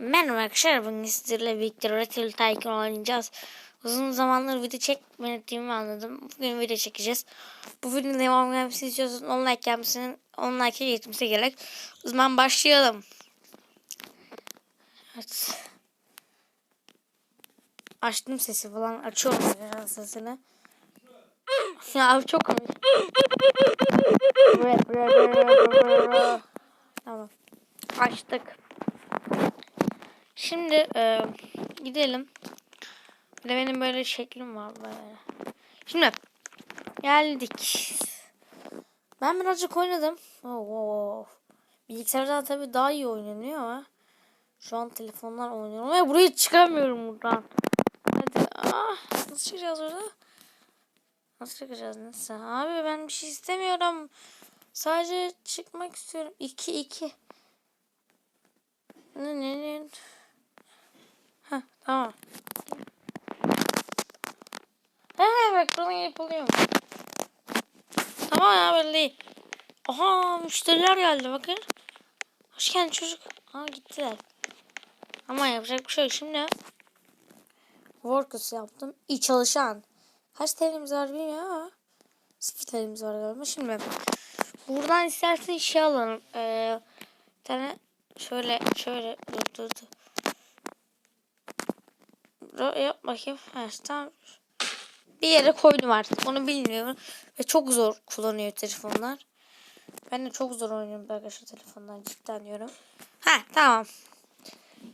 Merhaba arkadaşlar bugün sizlerle birlikte Rattle Tycoon oynayacağız. Uzun zamandır video çekmediğimi anladım. Bugün video çekeceğiz. Bu videonun devam gelmesini istiyorsanız 10 like gelmesinin 10 like'e yetmesi gerek. O zaman başlayalım. Evet. Açtım sesi falan. Açıyorum sesini. ya abi çok komik. tamam. Açtık. Şimdi e, gidelim. Bir de benim böyle şeklim var böyle. Şimdi geldik. Ben birazcık oynadım. Oh, oh, oh. Bilgisayardan tabii daha iyi oynanıyor şu an telefonlar oynuyorum ve burayı çıkamıyorum buradan. Hadi. Ah, nasıl çıkacağız orada? Nasıl çıkacağız? Nasıl? Abi ben bir şey istemiyorum. Sadece çıkmak istiyorum. 2 2. Ne ne ne? Heh, tamam. He bak buradan yapılıyor. Değil. Aha müşteriler geldi bakın. Hoş geldin çocuk. Aa gittiler. Ama yapacak bir şey yok. Şimdi Workers yaptım. İyi çalışan. Kaç TL'miz var bilmiyorum sıfır TL'miz var galiba. Şimdi buradan istersen şey alalım. Ee, bir tane şöyle şöyle dur dur dur. Dur, Yap bakayım. Evet, tamam. Bir yere koydum artık. Onu bilmiyorum. Ve çok zor kullanıyor telefonlar. Ben de çok zor oynuyorum arkadaşlar telefondan cidden diyorum. Ha tamam.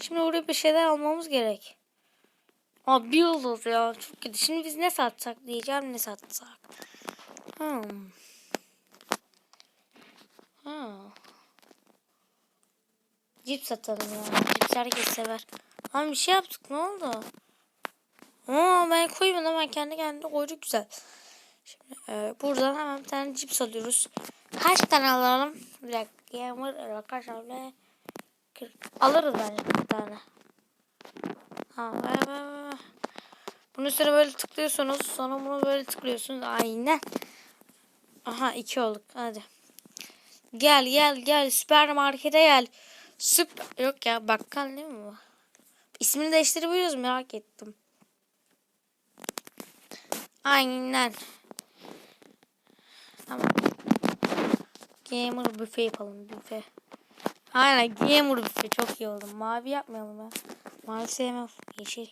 Şimdi buraya bir şeyler almamız gerek. Aa bir yıldız ya. Çok kötü. Şimdi biz ne satsak diyeceğim ne satsak. Hmm. Ha. Cip satalım ya. Cips herkes sever. Ama bir şey yaptık ne oldu? Ben koymadım ben kendi kendine koyduk güzel. Şimdi e, buradan hemen bir tane cips alıyoruz. Kaç tane alalım? Bir dakika. Yağmur kaç tane? 40. Alırız bence bir tane. Ha, ver. Bunun üstüne böyle tıklıyorsunuz. Sonra bunu böyle tıklıyorsunuz. Aynen. Aha iki olduk. Hadi. Gel gel gel. Süpermarkete gel. Süper. Yok ya bakkal değil mi bu? İsmini değiştirebiliyoruz merak ettim. Aynen. Tamam. Gamer büfe yapalım büfe. Aynen gamer büfe çok iyi oldu. Mavi yapmayalım ya. Mavi sevmem. Yeşil.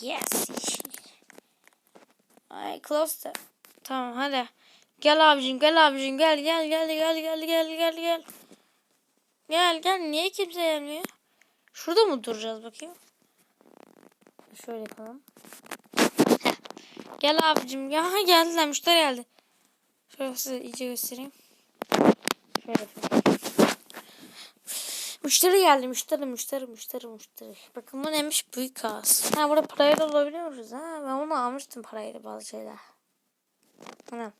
Yes yeşil. Ay close da. Tamam hadi. Gel abicim gel abicim gel gel gel gel gel gel gel gel. Gel gel niye kimse gelmiyor? Şurada mı duracağız bakayım? Şöyle yapalım. Gel abicim. Ya geldiler müşteri geldi. Şöyle size iyice göstereyim. Şöyle. Müşteri geldi. Müşteri, müşteri, müşteri, müşteri. Bakın bu neymiş? Büyük ağız. Ha burada parayla alabiliyoruz ha. Ben onu almıştım parayla bazı şeyler. Ana.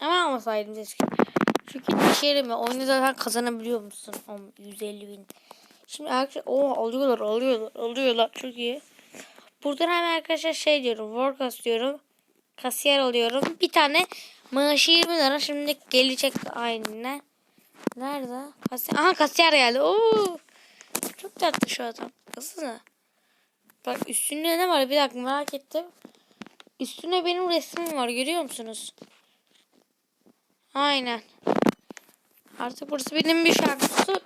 Ama almasaydım keşke. Çünkü şey mi? Oyunu zaten kazanabiliyor musun? 150 bin. Şimdi arkadaşlar o alıyorlar alıyorlar alıyorlar çok iyi. Buradan hemen arkadaşlar şey diyorum workers diyorum. Kasiyer alıyorum. Bir tane maaşı 20 lira şimdi gelecek aynen. Nerede? Kasiyer. Aha kasiyer geldi. Oo. Çok tatlı şu adam. Nasıl? Bak üstünde ne var bir dakika merak ettim. Üstünde benim resmim var görüyor musunuz? Aynen. Artık burası benim bir şarkısı.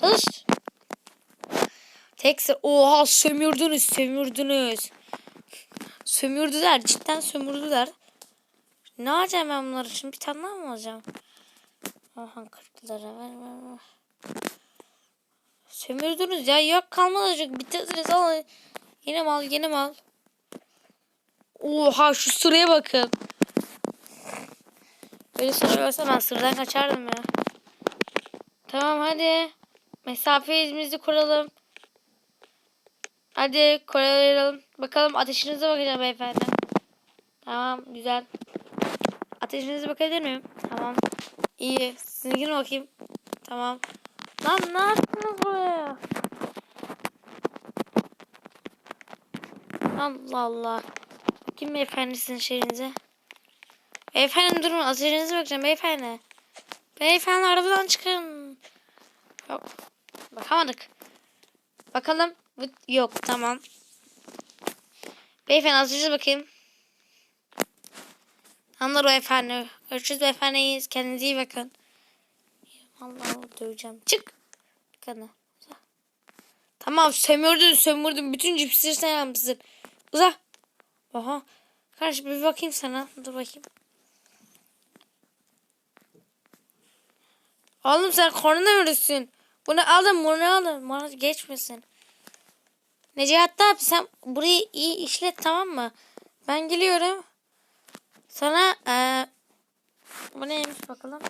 Çalış. Tek Oha sömürdünüz sömürdünüz. Sömürdüler cidden sömürdüler. Ne alacağım ben bunları şimdi bir tane daha mı alacağım? Aha 40 lira ver ver ver. Sömürdünüz ya yok kalmadı bitirdiniz al. Yine mal yine mal. Oha şu sıraya bakın. Böyle sıra olsa ben sıradan kaçardım ya. Tamam hadi. Mesafemizi kuralım. Hadi korulayalım. Bakalım ateşinize bakacağım beyefendi. Tamam güzel. Ateşinize bakabilir miyim? Tamam. İyi. Sizinkine bakayım. Tamam. Lan ne yaptınız buraya? Allah Allah. Kim beyefendi sizin şeyinize? Beyefendi durun. Ateşinize bakacağım beyefendi. Beyefendi arabadan çıkın. Yok. Bakamadık. Bakalım. Yok tamam. Beyefendi hazırız bakayım. Anlar o efendi. Görüşürüz beyefendi. Kendinize iyi bakın. Allah'ı döveceğim. Çık. Kana. Tamam sömürdün sömürdün. Bütün cipsleri sen yapmışsın. Uza. Oha. Kardeş bir bakayım sana. Dur bakayım. Oğlum sen koronavirüsün. Bunu alın bunu alın. Bana geçmesin. Necahat abi sen burayı iyi işlet tamam mı? Ben geliyorum. Sana eee bu neymiş bakalım.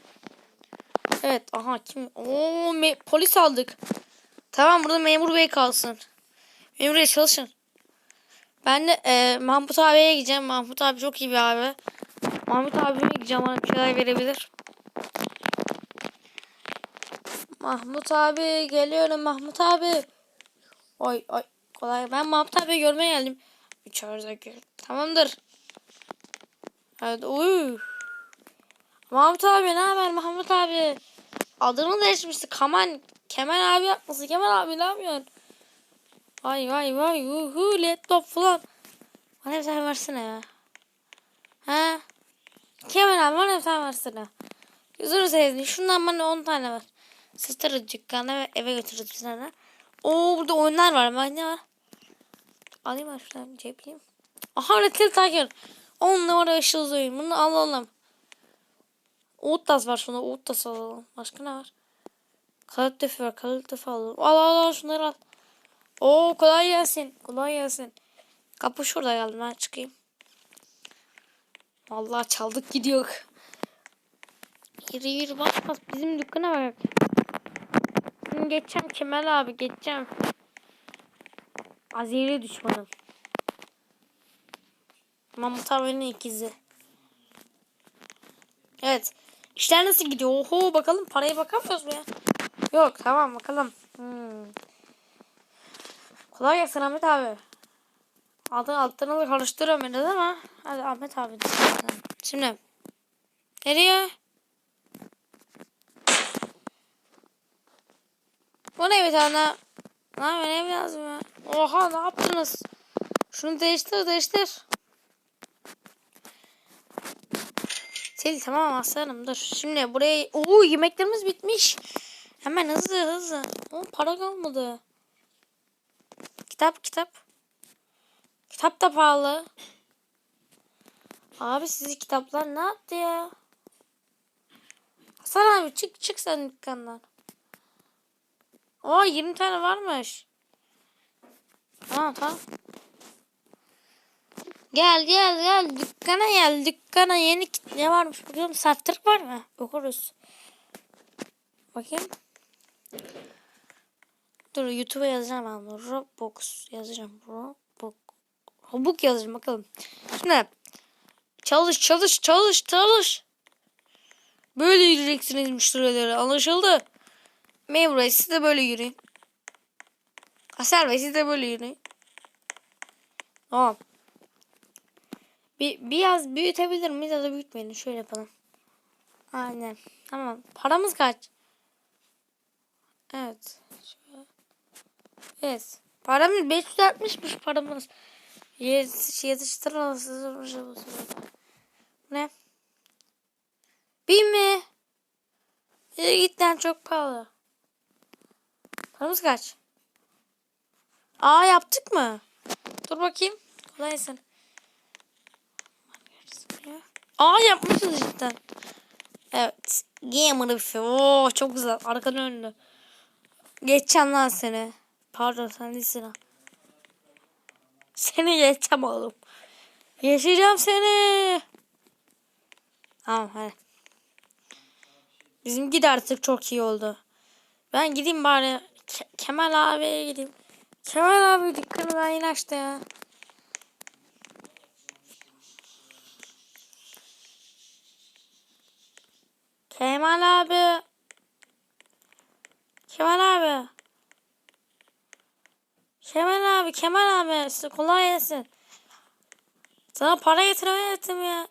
Evet aha kim? Oo me- polis aldık. Tamam burada memur bey kalsın. Memur bey çalışın. Ben de eee Mahmut abiye gideceğim. Mahmut abi çok iyi bir abi. Mahmut abime gideceğim bana bir şeyler verebilir. Mahmut abi geliyorum Mahmut abi. Oy oy kolay. Ben Mahmut abi görmeye geldim. İçeride gel. Tamamdır. Evet uy. Mahmut abi ne haber Mahmut abi? Adını değişmişti. Kaman Kemal abi yapması. Kemal abi ne yapıyorsun? Vay vay vay uhu laptop falan. Bana bir tane versene ya. Ha? Kemal abi bana bir tane versene. Yüzünü sevdim. Şundan bana 10 tane ver. Sıçtırırız dükkana ve eve götürürüz bir tane. Oo burada oyunlar var. Ben ne var? Alayım şuradan cepleyeyim. Aha Little Tiger. 10 numara ışıl oyun. Bunu alalım. Uğuttas var şuna. Uğuttas alalım. Başka ne var? Kalıp defi var. Kalıp defi alalım. Al al al şunları al. Oo kolay gelsin. Kolay gelsin. Kapı şurada geldi. Ben çıkayım. Vallahi çaldık gidiyor. Yürü yürü bas bas. Bizim dükkana bak. Geçeceğim Kemal abi geçeceğim. Azeri düşmanım. Mahmut abinin ikizi. Evet. İşler nasıl gidiyor? Oho bakalım paraya bakamıyoruz mu ya? Yok tamam bakalım. Hmm. Kolay gelsin Ahmet abi. Altın altını karıştırıyorum biraz ama. Hadi Ahmet abi. Şimdi. Nereye? Bu ne bir tane? Ne yapıyor ne lazım ya? Oha ne yaptınız? Şunu değiştir değiştir. Sil tamam aslanım dur. Şimdi buraya... Oo yemeklerimiz bitmiş. Hemen hızlı hızlı. Oo, para kalmadı. Kitap kitap. Kitap da pahalı. Abi sizi kitaplar ne yaptı ya? Hasan abi çık çık sen dükkandan. Oo 20 tane varmış. Tamam tamam. Gel gel gel dükkana gel dükkana yeni ne varmış bakalım saftırık var mı? Okuruz. Bakayım. Dur YouTube'a yazacağım ben. Roblox yazacağım. Roblox. Roblox yazacağım bakalım. Şimdi çalış çalış çalış çalış. Böyle yürüyeceksiniz müşterilere anlaşıldı. Memur Bey siz de böyle yürüyün. Aser Bey siz de böyle yürüyün. Tamam. Bir, biraz büyütebilir miyiz ya da büyütmeyelim. Şöyle yapalım. Aynen. Tamam. Paramız kaç? Evet. Evet. Paramız 560'mış paramız. Yetiştiremezsiniz. Ne? Bin mi? Git çok pahalı. Paramız kaç? Aa yaptık mı? Dur bakayım. Kolay gelsin. Aa yapmışız cidden. Evet. Gamer bir şey. Oo çok güzel. Arkadan önlü. Geçeceğim lan seni. Pardon sen değilsin ha. Seni geçeceğim oğlum. Geçeceğim seni. Tamam hadi. Bizimki de artık çok iyi oldu. Ben gideyim bari. Ke- Kemal abiye gideyim. Kemal abi dükkanı daha yeni açtı ya. Kemal abi. Kemal abi. Kemal abi, Kemal abi. Size kolay gelsin. Sana para getirmeye ettim ya.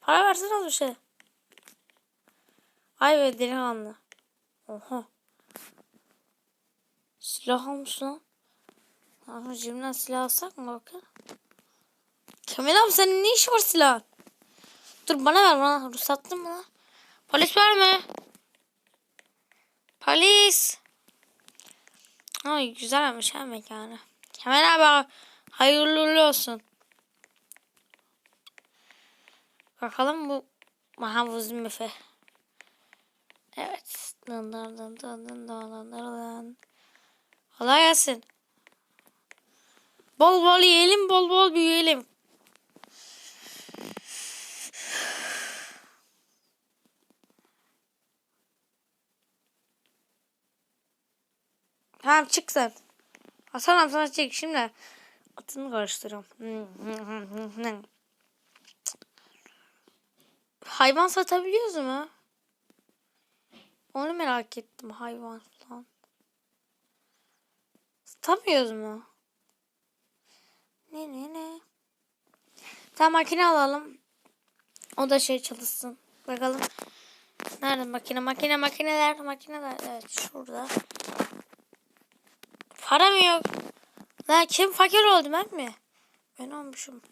Para versene bir şey. Ay be delikanlı. Oha. Silah almış lan. Cimden silah alsak mı bakın? Kemal abi senin ne işi var silah? Dur bana ver bana. Ruhsattın mı lan? Polis verme. Polis. Ay güzelmiş ha mekanı. Kemal abi hayırlı olsun. Bakalım bu mahavuz müfe. Evet. Dın dın dın dın dın dın dın dın. Kolay gelsin. Bol bol yiyelim, bol bol büyüyelim. Tamam çık sen. Hasan sana çek şimdi. Atını karıştırıyorum. Hayvan satabiliyoruz mu? Onu merak ettim hayvan falan. Satamıyoruz mu? Ne ne ne? Tamam makine alalım. O da şey çalışsın. Bakalım. Nerede makine? Makine makineler makineler. Evet şurada. Para mı yok? Lan kim fakir oldu ben mi? Ben olmuşum.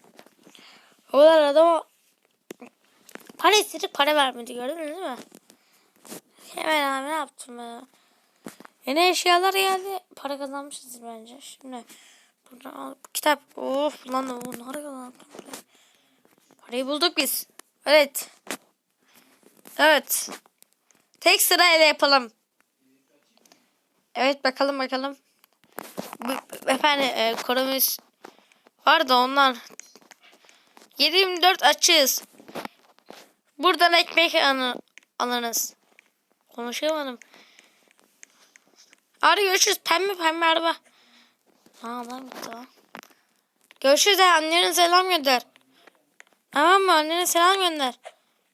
O adama para istedik para vermedi gördünüz değil mi? Hemen abi ne yaptım ya? Yeni eşyalar geldi. Para kazanmışızdır bence. Şimdi buradan al. Kitap. Of lan da bunları kazandım. Parayı bulduk biz. Evet. Evet. Tek sırayla yapalım. Evet bakalım bakalım. Efendim e, konumuz var da ondan 724 açığız. Buradan ekmek alınız. Konuşamadım. Hadi görüşürüz. Pembe pembe araba. Aa lan lan. Görüşürüz ha. Annene selam gönder. Tamam mı? Annene selam gönder.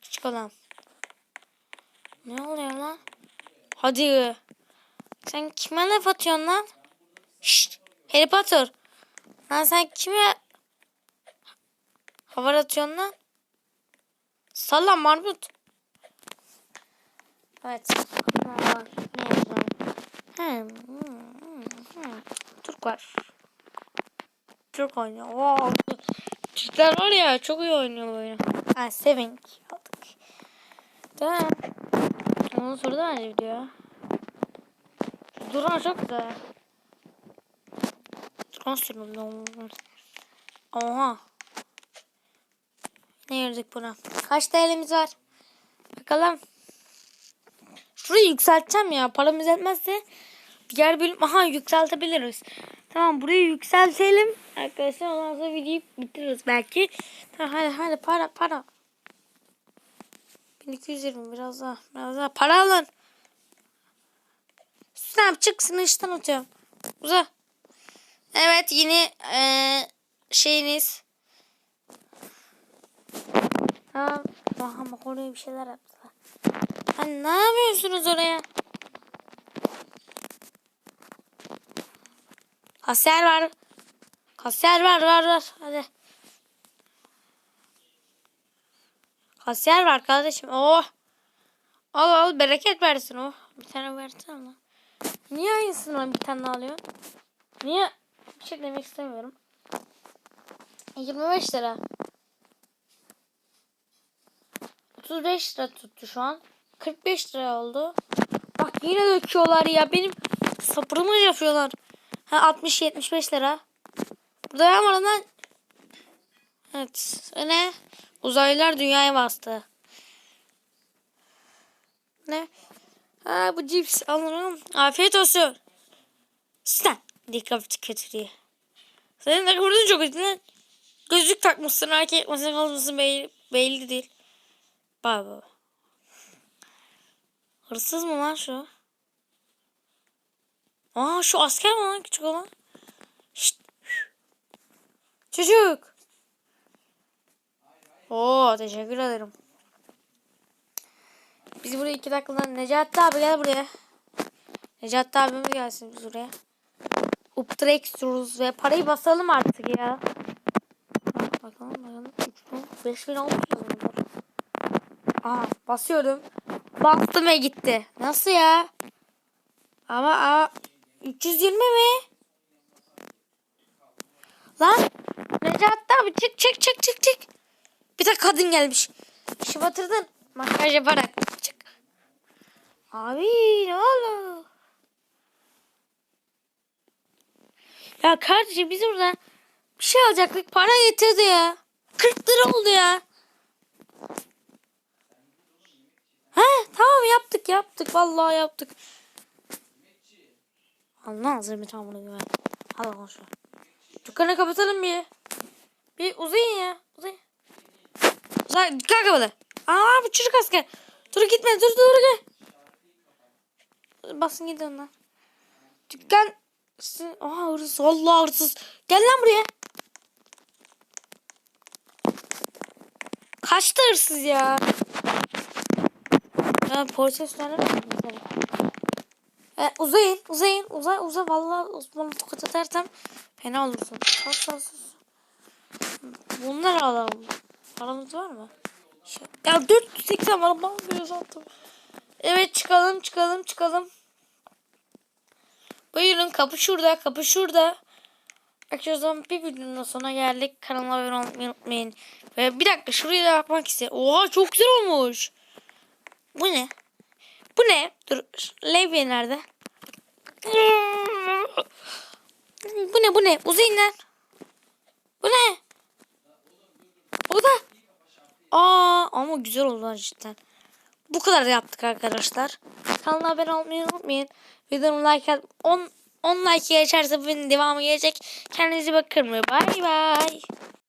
Küçük olan. Ne oluyor lan? Hadi. Sen kime laf atıyorsun lan? Şşt. Harry Potter. Lan sen kime hava atıyorsun lan? Salla Marmut. Evet. Var? Ne yazıyor? Hmm, hmm, hmm. Türk var. Türk oynuyor. Oo. Türkler var ya çok iyi oynuyor oyunu. Ha. Değil mi? Ondan sonra da bence video. Duran çok güzel. Duran sürüm. Oha. Ne girdik buna? Kaç TL'miz var? Bakalım. Şurayı yükselteceğim ya. Paramız yetmezse diğer bölüm aha yükseltebiliriz. Tamam burayı yükseltelim. Arkadaşlar ondan sonra videoyu bitiririz belki. Tamam hadi hadi para para. 1220 biraz daha biraz daha para alın. Sen çıksın işten atıyorum. Uza. Evet yeni eee şeyiniz. Tamam. Aha bak oraya bir şeyler yaptılar. Hani ne yapıyorsunuz oraya? Kasiyer var. Kasiyer var var var. Hadi. Kasiyer var kardeşim. Oh. Al al bereket versin oh. Bir tane versene lan. Niye aynısından bir tane alıyorsun? Niye? Bir şey demek istemiyorum. 25 lira. 35 lira tuttu şu an. 45 lira oldu. Bak yine döküyorlar ya. Benim sapırımı yapıyorlar. Ha 60-75 lira. Burada ne var lan? Evet. Ne? Uzaylılar dünyaya bastı. Ne? Ha bu cips alırım. Afiyet olsun. Sen. Dikkat diye. Senin de kurdun çok lan. Gözlük takmışsın erkek misin kız mısın belli, belli değil. Bak bak. Hırsız mı lan şu? Aa şu asker mi lan küçük olan? Şşt. Çocuk. Oo teşekkür ederim. Biz buraya iki dakikada Necati abi gel buraya. Necati abimiz gelsin biz buraya. Uptrextruz ve parayı basalım artık ya. Bak, Bakalım bakalım. 3000 5000 olmuş. Aha basıyorum. Bastım ve gitti. Nasıl ya? Ama aa, 320 mi? Lan Necati abi çık çık çık çık çık. Bir de kadın gelmiş. İşi batırdın. Makyaj yaparak çık. Abi ne oldu? Ya kardeşim biz burada bir şey alacaktık. Para getirdi ya. 40 lira oldu ya. He tamam yaptık yaptık. Vallahi yaptık. Allah tam bunu güven. Hadi konuşalım. Dükkanı kapatalım bir. Bir uzayın ya. Uzayın. Uzay. Dükkan kapalı. Aa bu çocuk asker. Dur gitme dur dur dur. Basın gidin ondan. Dükkan. Aa hırsız. Allah hırsız. Gel lan buraya. Kaçtı hırsız ya. Ya söylemedim mesela. E, uzayın, uzayın, uzay, uzay. Vallahi Osman'ı tokat atarsam fena olursun. Sus, sus, sus. Bunlar alalım. Paramız var mı? Ya 480 var. Ben biraz attım. Evet çıkalım, çıkalım, çıkalım. Buyurun kapı şurada, kapı şurada. Arkadaşlar bir videonun sonuna geldik. Kanalıma abone olmayı unutmayın. Ve bir dakika şuraya da bakmak istiyorum. Oha çok güzel olmuş. Bu ne? Bu ne? Dur. Levye nerede? Bu ne bu ne? Uzayın lan. Bu ne? O da. Aa ama güzel oldu cidden. Bu kadar da yaptık arkadaşlar. Kanala abone olmayı unutmayın. Videomu like at 10 10 like geçerse bu videonun devamı gelecek. Kendinize bakın bay bay.